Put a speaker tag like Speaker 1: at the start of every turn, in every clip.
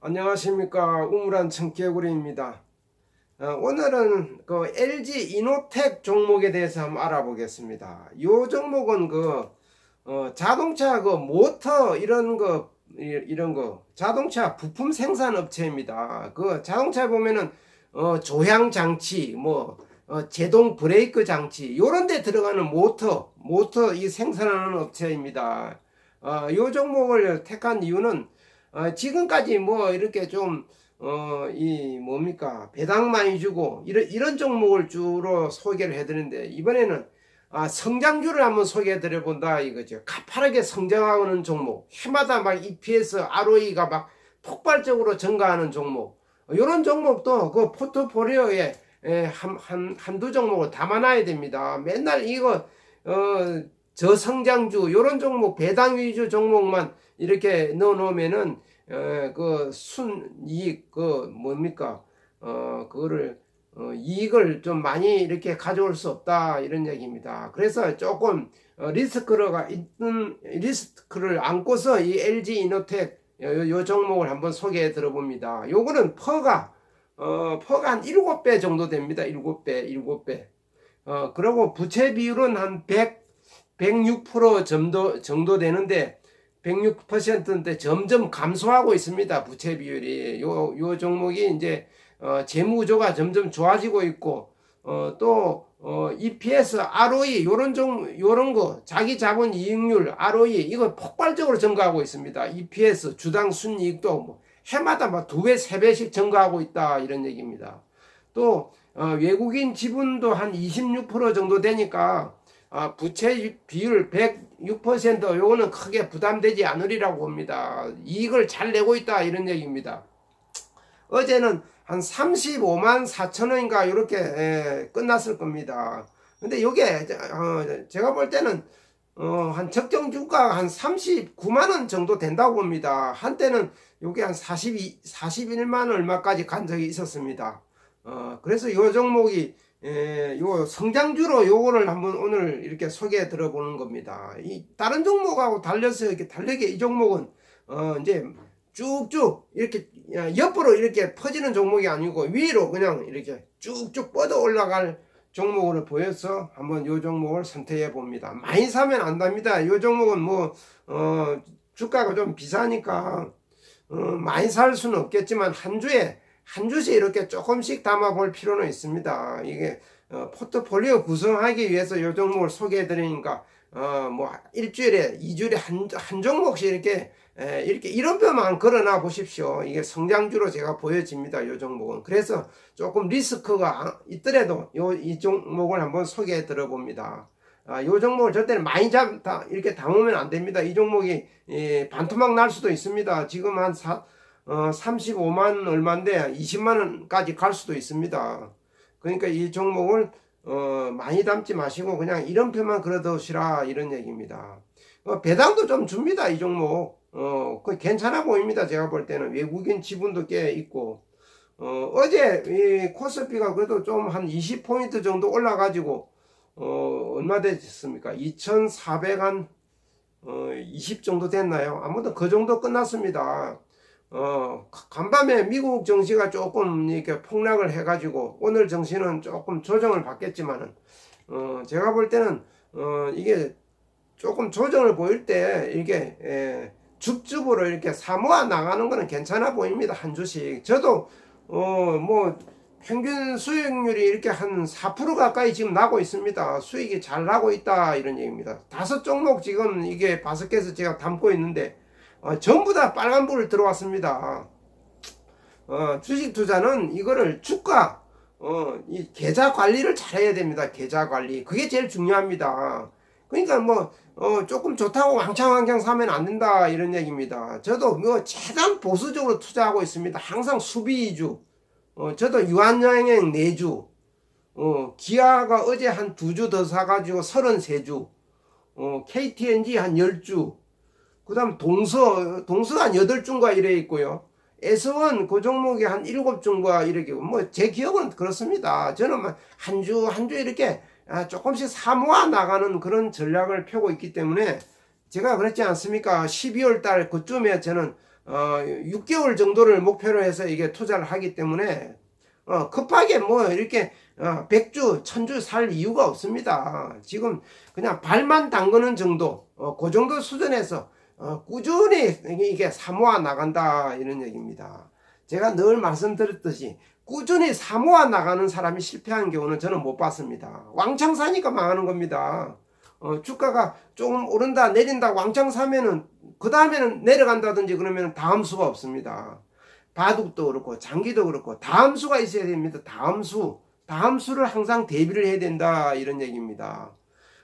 Speaker 1: 안녕하십니까 우물한 청개구리입니다. 어, 오늘은 그 LG 이노텍 종목에 대해서 한번 알아보겠습니다. 이 종목은 그 어, 자동차 그 모터 이런 거 이- 이런 거 자동차 부품 생산 업체입니다. 그 자동차 보면은 어, 조향 장치 뭐 어, 제동 브레이크 장치 이런 데 들어가는 모터 모터 이 생산하는 업체입니다. 어, 이 종목을 택한 이유는 어, 지금까지 뭐 이렇게 좀, 어, 이 뭡니까, 배당 많이 주고, 이런, 이런 종목을 주로 소개를 해드리는데, 이번에는, 아, 성장주를 한번 소개해 드려 본다 이거죠. 가파르게 성장하는 종목. 해마다 막 EPS, ROE가 막 폭발적으로 증가하는 종목. 이런 종목도 그 포트폴리오에 에, 한, 한, 한두 종목을 담아놔야 됩니다. 맨날 이거, 어, 저성장주, 요런 종목, 배당 위주 종목만 이렇게 넣어 놓으면은, 어, 그 순 이익, 그 뭡니까, 어, 그거를, 어, 이익을 좀 많이 이렇게 가져올 수 없다, 이런 얘기입니다. 그래서 조금, 어, 리스크가 있는, 리스크를 안고서 이 LG 이노텍, 요, 요 종목을 한번 소개해 들어봅니다. 요거는 퍼가, 어, 퍼가 한 7배 정도 됩니다. 7배, 7배. 어, 그리고 부채 비율은 한 100, 106% 정도, 정도 되는데, 106%인데 점점 감소하고 있습니다. 부채 비율이. 요, 요 종목이 이제, 어, 재무구조가 점점 좋아지고 있고, 어, 또, 어, EPS, ROE, 요런 종, 요런 거, 자기 자본 이익률, ROE, 이거 폭발적으로 증가하고 있습니다. EPS, 주당 순이익도 뭐, 해마다 막 두 배, 세 배씩 증가하고 있다. 이런 얘기입니다. 또, 어, 외국인 지분도 한 26% 정도 되니까, 아, 부채 비율 106% 요거는 크게 부담되지 않으리라고 봅니다. 이익을 잘 내고 있다 이런 얘기입니다. 어제는 한 35만 4천 원인가 이렇게 끝났을 겁니다. 근데 요게 어, 제가 볼 때는 어, 한 적정 주가 한 39만 원 정도 된다고 봅니다. 한때는 요게 한 42, 41만 얼마까지 간 적이 있었습니다. 어, 그래서 요 종목이 예, 요 성장주로 요거를 한번 오늘 이렇게 소개해 들어보는 겁니다. 이 다른 종목하고 달려서 이렇게 다르게 이 종목은 어 이제 쭉쭉 이렇게 옆으로 이렇게 퍼지는 종목이 아니고 위로 그냥 이렇게 쭉쭉 뻗어 올라갈 종목으로 보여서 한번 요 종목을 선택해 봅니다. 많이 사면 안 됩니다. 요 종목은 뭐 어 주가가 좀 비싸니까 어 많이 살 수는 없겠지만 한 주에 한 주씩 이렇게 조금씩 담아볼 필요는 있습니다. 이게 어, 포트폴리오 구성하기 위해서 요 종목을 소개해 드리니까 어, 뭐 일주일에 이주일에 한, 한 종목씩 이렇게 에, 이렇게 이런표만 걸어놔 보십시오. 이게 성장주로 제가 보여집니다. 요 종목은 그래서 조금 리스크가 있더라도 요 이 종목을 한번 소개해 들어봅니다. 아, 요 종목을 절대로 많이 잡, 다, 이렇게 담으면 안 됩니다. 이 종목이, 예, 반토막 날 수도 있습니다. 지금 한 사, 어, 35만 얼마인데 20만 원까지 갈 수도 있습니다. 그러니까 이 종목을 어, 많이 담지 마시고 그냥 이런표만 걸어두시라 이런 얘기입니다. 어, 배당도 좀 줍니다 이 종목. 어, 그 괜찮아 보입니다 제가 볼 때는 외국인 지분도 꽤 있고 어, 어제 이 코스피가 그래도 좀 한 20포인트 정도 올라가지고 어, 얼마 됐습니까? 2,400한 어, 20 정도 됐나요? 아무튼 그 정도 끝났습니다. 어, 간밤에 미국 정시가 조금 이렇게 폭락을 해가지고 오늘 정시는 조금 조정을 받겠지만은, 어, 제가 볼 때는, 어, 이게 조금 조정을 보일 때 이게, 에, 줍줍으로 이렇게 사모아 나가는 거는 괜찮아 보입니다. 한 주씩. 저도, 어, 뭐, 평균 수익률이 이렇게 한 4% 가까이 지금 나고 있습니다. 수익이 잘 나고 있다. 이런 얘기입니다. 다섯 종목 지금 이게 바스켓에서 제가 담고 있는데, 어, 전부 다 빨간불을 들어왔습니다. 어, 주식 투자는 이거를 주가, 어, 이 계좌 관리를 잘 해야 됩니다. 계좌 관리. 그게 제일 중요합니다. 그러니까 뭐, 어, 조금 좋다고 왕창왕창 사면 안 된다. 이런 얘기입니다. 저도 뭐, 최대한 보수적으로 투자하고 있습니다. 항상 수비 위주. 어, 저도 유한여행 4주. 어, 기아가 어제 한 두 주 더 사가지고 33주. 어, KTNG 한 10주. 그 다음 동서, 동서 한 8주인가 이래 있고요. S1 그 종목이 한 7주인가 이렇게, 뭐, 제 기억은 그렇습니다. 저는 한 주, 한 주 이렇게 아, 조금씩 사모아 나가는 그런 전략을 펴고 있기 때문에 제가 그랬지 않습니까? 12월 달 그쯤에 저는 어, 6개월 정도를 목표로 해서 이게 투자를 하기 때문에 어, 급하게 뭐 이렇게 어, 100주, 1000주 살 이유가 없습니다. 지금 그냥 발만 담그는 정도, 어, 그 정도 수준에서 어, 꾸준히 이게 사모아 나간다 이런 얘기입니다. 제가 늘 말씀드렸듯이 꾸준히 사모아 나가는 사람이 실패한 경우는 저는 못 봤습니다. 왕창 사니까 망하는 겁니다. 어, 주가가 조금 오른다 내린다 왕창 사면은 그 다음에는 내려간다든지 그러면 다음 수가 없습니다. 바둑도 그렇고 장기도 그렇고 다음 수가 있어야 됩니다. 다음 수 다음 수를 항상 대비를 해야 된다 이런 얘기입니다.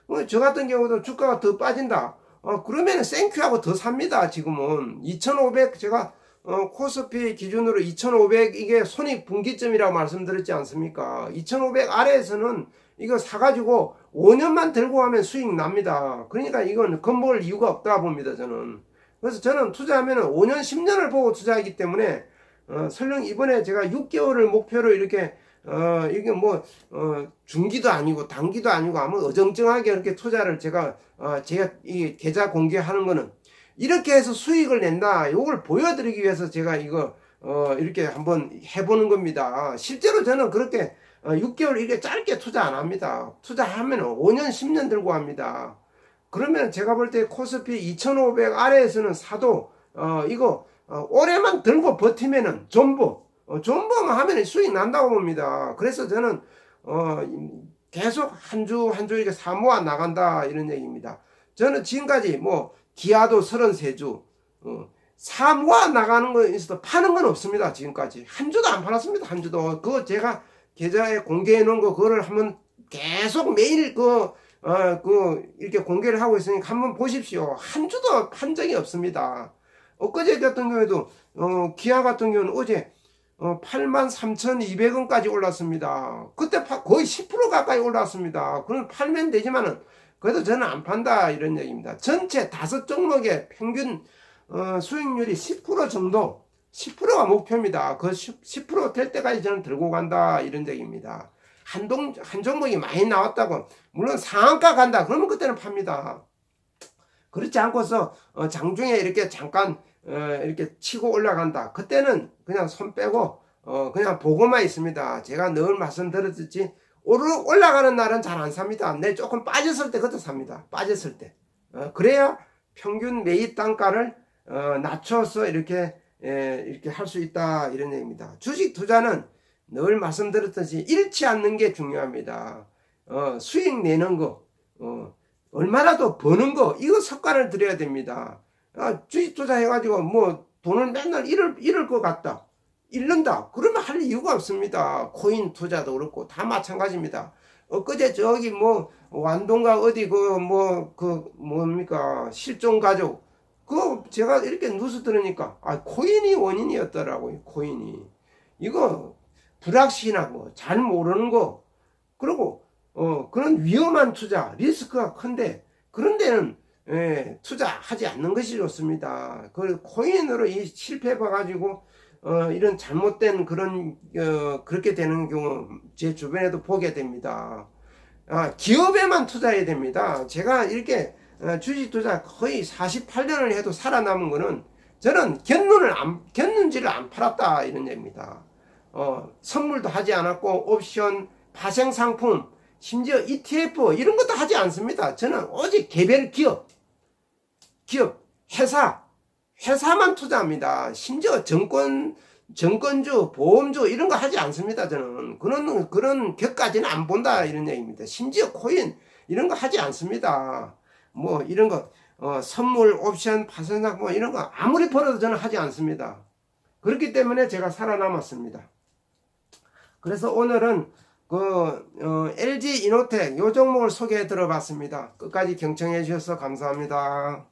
Speaker 1: 어, 저 같은 경우도 주가가 더 빠진다. 어, 그러면 생큐하고 더 삽니다. 지금은 2,500 제가 어, 코스피 기준으로 2,500 이게 손익 분기점이라고 말씀드렸지 않습니까? 2,500 아래에서는 이거 사가지고 5년만 들고 가면 수익 납니다. 그러니까 이건 겁먹을 이유가 없다 봅니다. 저는. 그래서 저는 투자하면 5년, 10년을 보고 투자하기 때문에 어, 설령 이번에 제가 6개월을 목표로 이렇게 어, 이게 뭐, 어, 중기도 아니고 단기도 아니고 아무 어정쩡하게 이렇게 투자를 제가, 어, 제가 이 계좌 공개하는 거는 이렇게 해서 수익을 낸다. 요걸 보여드리기 위해서 제가 이거, 어, 이렇게 한번 해보는 겁니다. 실제로 저는 그렇게 어, 6개월 이게 짧게 투자 안 합니다. 투자하면 5년, 10년 들고 합니다. 그러면 제가 볼 때 코스피 2500 아래에서는 사도, 어, 이거, 어, 올해만 들고 버티면은 전부, 어, 존버만 하면 수익 난다고 봅니다. 그래서 저는 어, 계속 한 주 한 주 이렇게 사모아 나간다 이런 얘기입니다. 저는 지금까지 뭐 기아도 33주 어, 사모아 나가는 거에 있어서 파는 건 없습니다. 지금까지 한 주도 안 팔았습니다. 한 주도 그거 제가 계좌에 공개해 놓은 거 그거를 한번 계속 매일 그 어, 그, 이렇게 공개를 하고 있으니까 한번 보십시오. 한 주도 한 적이 없습니다. 엊그제 같은 경우에도, 어, 기아 같은 경우는 어제 어, 83,200원까지 올랐습니다. 그때 파, 거의 10% 가까이 올랐습니다. 그럼 팔면 되지만은 그래도 저는 안 판다 이런 얘기입니다. 전체 다섯 종목의 평균 어, 수익률이 10% 정도 10%가 목표입니다. 그 10%될 때까지 저는 들고 간다 이런 얘기입니다. 한, 동, 한 종목이 많이 나왔다고 물론 상한가 간다 그러면 그때는 팝니다. 그렇지 않고서 어, 장중에 이렇게 잠깐 어, 이렇게 치고 올라간다. 그때는 그냥 손 빼고 어, 그냥 보고만 있습니다. 제가 늘 말씀드렸듯이 오르 올라가는 날은 잘 안 삽니다. 내 조금 빠졌을 때 그때 삽니다. 빠졌을 때. 어, 그래야 평균 매입 단가를 어, 낮춰서 이렇게 에, 이렇게 할 수 있다 이런 얘기입니다. 주식 투자는 늘 말씀드렸듯이 잃지 않는 게 중요합니다. 어, 수익 내는 거, 어, 얼마나 더 버는 거, 이거 습관을 들여야 됩니다. 아, 주식 투자해가지고 뭐 돈을 맨날 잃을, 잃을 것 같다. 잃는다. 그러면 할 이유가 없습니다. 코인 투자도 그렇고 다 마찬가지입니다. 엊그제 저기 뭐 완동가 어디 그 뭐 그 뭡니까 실종 가족 그 제가 이렇게 뉴스 들으니까 아 코인이 원인이었더라고요. 코인이 이거 불확실하고 잘 모르는 거 그리고 어 그런 위험한 투자 리스크가 큰데 그런 데는 예, 투자하지 않는 것이 좋습니다. 그 코인으로 이 실패 봐가지고 어, 이런 잘못된 그런 어, 그렇게 되는 경우 제 주변에도 보게 됩니다. 아, 기업에만 투자해야 됩니다. 제가 이렇게 어, 주식 투자 거의 48년을 해도 살아남은 거는 저는 견눈을 안, 견눈지를 안 팔았다 이런 얘기입니다. 어, 선물도 하지 않았고 옵션, 파생 상품, 심지어 ETF 이런 것도 하지 않습니다. 저는 오직 개별 기업 기업, 회사, 회사만 투자합니다. 심지어 정권, 정권주, 보험주 이런 거 하지 않습니다. 저는 그런 그런 격까지는 안 본다 이런 얘기입니다. 심지어 코인 이런 거 하지 않습니다. 뭐 이런 거 어, 선물, 옵션, 파생상 뭐 이런 거 아무리 벌어도 저는 하지 않습니다. 그렇기 때문에 제가 살아남았습니다. 그래서 오늘은 그 어, LG 이노텍 요 종목을 소개해 들어봤습니다. 끝까지 경청해 주셔서 감사합니다.